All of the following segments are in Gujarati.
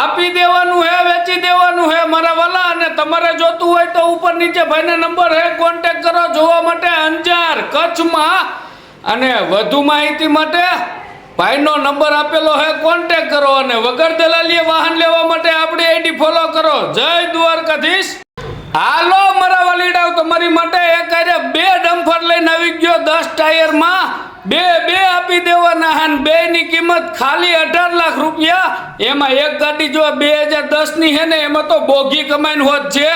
આપી દેવાનું હે, વેચી દેવાનું હે, મારા વાલા, અને તમારે જોતું હોય તો ઉપર નીચે ભાઈના નંબર હે કોન્ટેક કરો જોવા માટે અંજાર કચ્છમાં. અને વધુ માહિતી માટે ભાઈનો નંબર આપેલો હે કોન્ટેક કરો અને વગર દલાલીએ વાહન લેવા માટે આપણી આઈડી ફોલો કરો. જય દ્વારકાધીશ. હાલો તમારી માટે એક અરે બે ડમ્ફર લઈને આવી ગયો દસ ટાયરમાં. બે બે આપી દેવાના હે બે ની કિંમત ખાલી અઢાર લાખ રૂપિયા. એમાં એક ગાડી જો બે હજાર દસની છે ને એમાં તો બોગી કમાઈને હોત છે.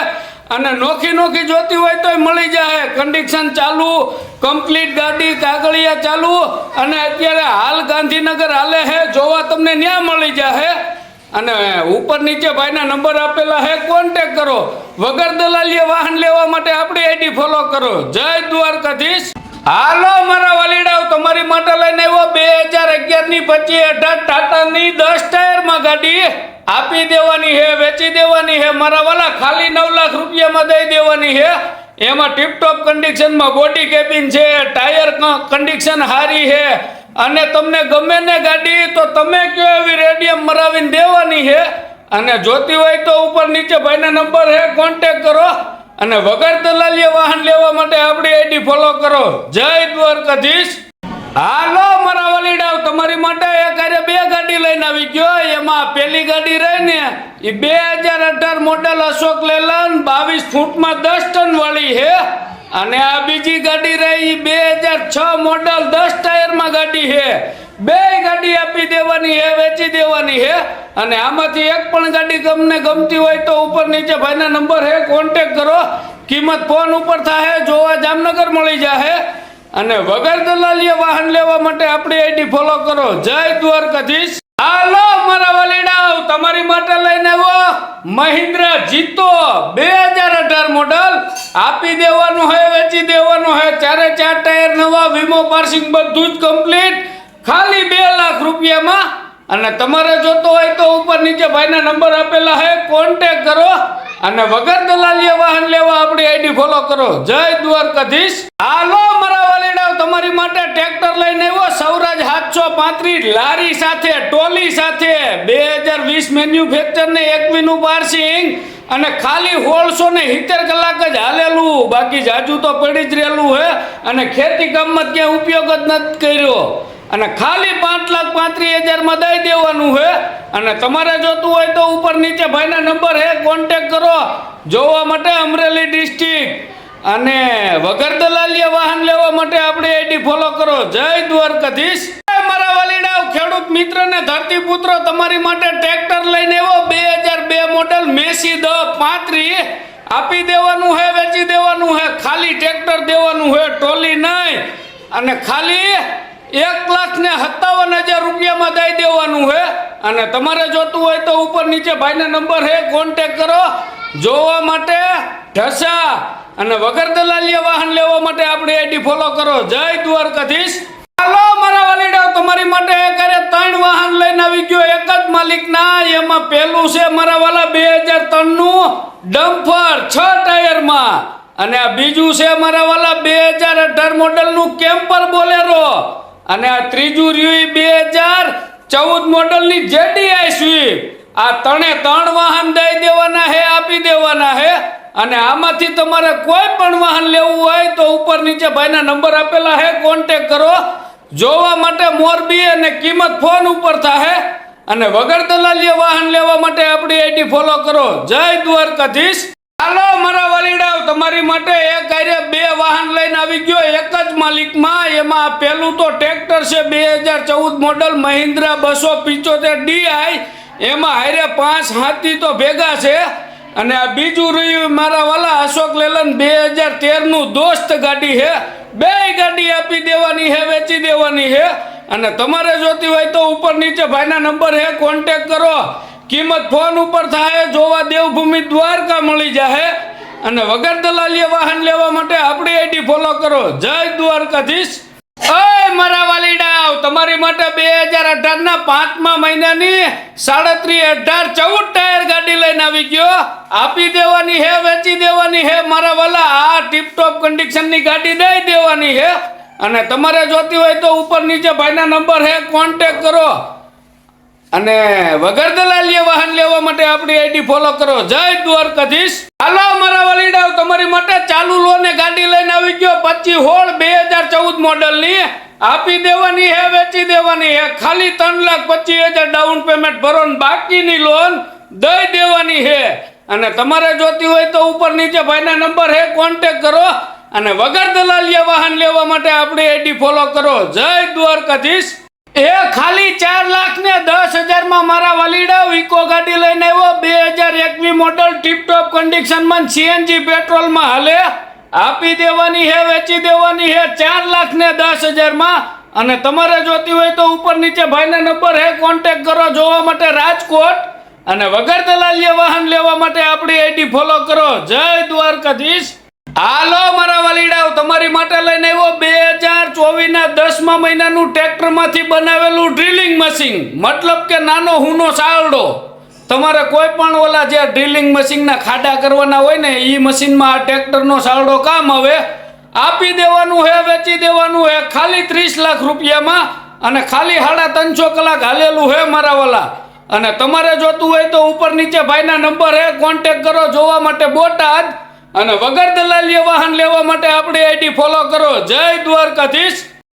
અને નોખી નોખી જોતી હોય તોય મળી જાય. કન્ડિશન ચાલુ કમ્પ્લીટ ગાડી, કાગળિયા ચાલુ. અને અત્યારે હાલ ગાંધીનગર હાલે હે, જોવા તમને ન્યા મળી જાય અને ઉપર નીચે ભાઈના નંબર આપેલા હે કોન્ટેક કરો. વગર દલાલીએ વાહન લેવા માટે આપણી આઈડી ફોલો કરો. જય દ્વારકાધીશ. હાલો, મારા વાલીડાઓ, તમારી માટે લઈને આવ્યો બે હજાર અગિયારની પચી અઢાર ટાટાની દસ ટાયરમાં ગાડી. આપી દેવાની હે, વેચી દેવાની હે, મારા વાલા, ખાલી નવ લાખ રૂપિયામાં દઈ દેવાની હે. એમાં ટીપટોપ કન્ડિશનમાં બોડી કેબિન છે, ટાયર કન્ડિશન સારી છે અને તમને ગમે ને ગાડી, તો તમે કયો એવી રેડિયમ મરાવીને દેવાની છે? અને જોતી હોય તો ઉપર નીચે ભાઈના નંબર છે કોન્ટેક કરો. અને વગર દલાલીએ વાહન લેવા માટે આપણી આઈડી ફોલો કરો. જય દ્વારકાધીશ. હાલો, મારા વલીડાવ, તમારી માટે એક હારે બે ગાડી લઈને આવી ગયો. એમાં પેલી ગાડી રહી ને એ બે હજાર અઢાર મોડેલ અશોક લેલન, બાવીસ ફૂટમાં દસ ટન વાળી છે. અને આ બીજી ગાડી રહી બે હજાર છ મોડલ દસ ટાયરમાં ગાડી છે. બે ગાડી આપી દેવાની હે વેચી દેવાની છે. અને આમાંથી એક પણ ગાડી ગમને ગમતી હોય તો ઉપર નીચે ભાઈના નંબર હે કોન્ટેક કરો. કિંમત ફોન ઉપર થાય જોવા જામનગર મળી જાહે. અને વગર દલાલીએ વાહન લેવા માટે આપણી આઈડી ફોલો કરો. જય દ્વારકાધીશ. હાલો, મારા વલીડાવ, તમારી માટે લઈને આવો મહિન્દ્ર જીતો. બે હજાર અઢાર મોડલ આપી દેવાનું હોય, વેચી દેવાનું હોય, ચારે ચાર ટાયર નવા, વીમો, પાર્સિંગ બધું જ કમ્પ્લીટ ખાલી બે લાખ રૂપિયામાં, અને તમારે જોતો હોય તો ઉપર નીચે ભાઈના નંબર આપેલા હોય કોન્ટેક કરો, અને વગર દલાલીએ વાહન લેવા આપણી આઈડી ફોલો કરો. જય દ્વારકાધીશ. હાલો, મારા તમારી માટે ટ્રેક્ટર લઈને આવ્યો, સૌરાજ સાતસો પાંત્રીસ, લારી સાથે, ટોલી સાથે. બે હજાર વીસ મેન્યુફેક્ચર ને એકવીનું પાર્સિંગ અને ખાલી હોળસો ને સિત્તેર કલાક જ હાલેલું. બાકી જાજુ તો પડી જ રહેલું હે અને ખેતી કામમાં ક્યાંય ઉપયોગ જ નથી કર્યો. અને ખાલી પાંચ લાખ પાંત્રીસ હજારમાં દઈ દેવાનું છે અને તમારે જોતું હોય તો ઉપર નીચે ભાઈના નંબર હે કોન્ટેક કરો. જોવા માટે અમરેલી ડિસ્ટ્રિક્ટ અને વગર દલાલીએ વાહન લેવા માટે આપણે આઈડી ફોલો કરો. જય દ્વારકાધીશ. મારા વાલીડાવ ખેડૂત મિત્ર ને ધરતીપુત્ર તમારી માટે ટ્રેક્ટર લઈને આવ્યો. બે હજાર બે મોડલ મેસી દ પાંત્રી. આપી દેવાનું હે, વેચી દેવાનું હે, ખાલી ટ્રેક્ટર દેવાનું હે ટ્રોલી નહીં. અને ખાલી એક લાખ ને સત્તાવન હજાર રૂપિયામાં દઈ દેવાનું હે. અને તમારે જોતું હોય તો ઉપર નીચે ભાઈના નંબર હે કોન્ટેક કરો. જોવા માટે ઢસા. અને વગર દલાલીએ વાહન લેવા માટે આપણી આઈડી ફોલો કરો. જય દ્વારકાધીશ. હાલો, મારા વાલીડાઓ, તમારી માટે હારે ત્રણ વાહન લઈને આવી ગયો એક જ માલિકના. એમાં પહેલું છે મારા વાલા બે હજાર ત્રણનું ડમ્ફર, છ ટાયરમાં. અને આ બીજું છે મારા વાલા બે હજાર અઢાર મોડલનું કેમ્પર બોલેરો. અને આ ત્રીજું રહ્યું બે હજાર ચૌદ મોડલની જેડીઆઈ સ્વીપ. આ ત્રણે ત્રણ વાહન દઈ દેવાના હે, આપી દેવાના હે. અને આમાંથી તમારે કોઈ પણ વાહન લેવું હોય તો ઉપર નીચે ભાઈના નંબર આપેલા હે કોન્ટેક કરો. જોવા માટે મોરબી અને કિંમત ફોન ઉપર થાય અને વગર દલાલીએ વાહન લેવા માટે આપણી આઈડી ફોલો કરો. જય દ્વારકાધીશ. હાલો, મારા વલીડાવ તમારી માટે એક આરે બે વાહન લઈને આવી ગયો. એક જ માલિકમાં, એમાં પહેલું તો ટ્રેક્ટર છે બે હજાર ચૌદ મોડલ, મહિન્દ્રા બસો પિંચોતેર ડીઆઈ એમાં હારે પાંચ હાથી તો ભેગા છે. અને આ બીજું રહ્યું, મારા વાલા અશોક લેલન બે હજાર તેરનું દોસ્ત ગાડી છે બે ગાડી આપી દેવાની છે વેચી દેવાની છે અને તમારે જોતી હોય તો ઉપર નીચે ભાઈના નંબર છે કોન્ટેક કરો. કિંમત ફોન ઉપર થાય, જોવા દેવભૂમિ દ્વારકા મળી જાય અને વગર દલાલીએ વાહન લેવા માટે આપણી આઈડી ફોલો કરો. જય દ્વારકાધીશ. ઓય, મારા વાલીડાઓ તમારી માટે બે હજાર અઢાર ના પાંચમા મહિનાની સાડત્રીસ અઢાર ચૌદ ટાયર ગાડી લઈને આવી ગયો. આપી દેવાની હે, વેચી દેવાની હે, મારા વાલા, આ ટીપટોપ કન્ડિશનની ગાડી દઈ દેવાની હે. અને તમારે જોતી હોય તો ઉપર નીચે ભાઈના નંબર હે કોન્ટેક કરો. અને વગર દલાલીએ વાહન લેવા માટે આપણી આઈડી ફોલો કરો. જય દ્વારકાધીશ. હાલો, મારા વલીડાઓ, તમારી માટે ચાલુ લોને ગાડી લઈને આવી ગયો. પચી હોળ બે હજાર ચૌદ મોડલની. આપી દેવાની હે, વેચી દેવાની હે. ખાલી ત્રણ લાખ પચીસ હજાર ડાઉન પેમેન્ટ ભરો બાકીની લોન દઈ દેવાની હે. અને તમારે જોતી હોય તો ઉપર નીચે ભાઈના નંબર હે કોન્ટેક કરો. અને વગર દલાલિયા વાહન લેવા માટે આપણી આઈડી ફોલો કરો. જય દ્વારકાધીશ. એ ખાલી ચાર લાખ ને દસ હજારમાં મારા વલીડા ઇકો ગાડી લઈને આવ્યો. બે હજાર એકવી મોડલ ટીપટોપ કન્ડિશનમાં સીએનજી પેટ્રોલમાં હાલે. આપી દેવાની હે, વેચી દેવાની હે, ચાર લાખ ને દસ હજારમાં. અને તમારે જોતી હોય તો ઉપર નીચે ભાઈના નંબર હે કોન્ટેક કરો જોવા માટે રાજકોટ. અને વગર દલાલીય વાહન લેવા માટે આપણી આઈડી ફોલો કરો. જય દ્વારકાધીશ. હાલો, મારા વાલીડાઓ, તમારી માટે લઈને આવ્યો બે હજાર ચોવીસના દસમા મહિનાનું ટ્રેક્ટરમાંથી બનાવેલું ડ્રિલિંગ મશીન મતલબ કે નાનો હુનો સાવડો તમારે કોઈ પણ ઓલા જે ડ્રિલિંગ મશીનના ખાડા કરવાના હોય ને એ મશીનમાં આ ટ્રેક્ટરનો સારડો કામ આવે, આપી દેવાનું હે, વેચી દેવાનું હે, ખાલી ત્રીસ લાખ રૂપિયામાં અને ખાલી સાડા ત્રણસો કલાક હાલેલું હે મારા વાલા. અને તમારે જોતું હોય તો ઉપર નીચે ભાઈના નંબર હે કોન્ટેક કરો, જોવા માટે બોટાદ. અને વગર દલાલીએ વાહન લેવા માટે આપણી આઈડી ફોલો કરો. જય દ્વારકાધીશ.